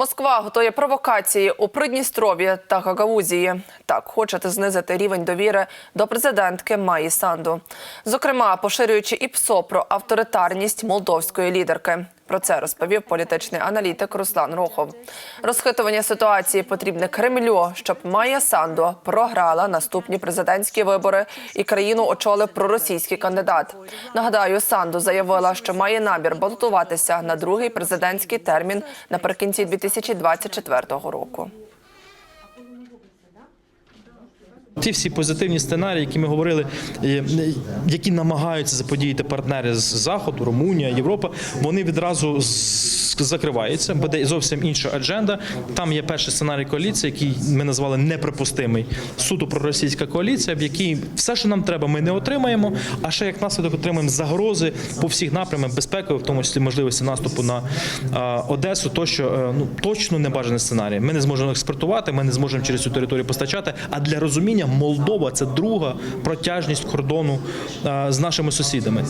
Москва готує провокації у Придністров'ї та Гагаузії. Так хочете знизити рівень довіри до президентки Маї Санду, зокрема поширюючи і ПСО про авторитарність молдовської лідерки. Про це розповів політичний аналітик Руслан Рохов. Розхитування ситуації потрібне Кремлю, щоб Майя Сандо програла наступні президентські вибори і країну очолив проросійський кандидат. Нагадаю, Санду заявила, що має намір балотуватися на другий президентський термін наприкінці 2024 року. Ті всі позитивні сценарії, які ми говорили, які намагаються заподіяти партнери з заходу, Румунія, Європа, вони відразу з- закриваються. Буде зовсім інша адженда. Там є перший сценарій коаліції, який ми назвали неприпустимий. Суто проросійська коаліція, в якій все, що нам треба, ми не отримаємо. А ще як наслідок отримаємо загрози по всіх напрямах безпеки, в тому числі можливості наступу на Одесу. То що е, ну точно не бажаний сценарій. Ми не зможемо експортувати, ми не зможемо через цю територію постачати. А для розуміння Молдова це друга протяжність кордону з нашими сусідами.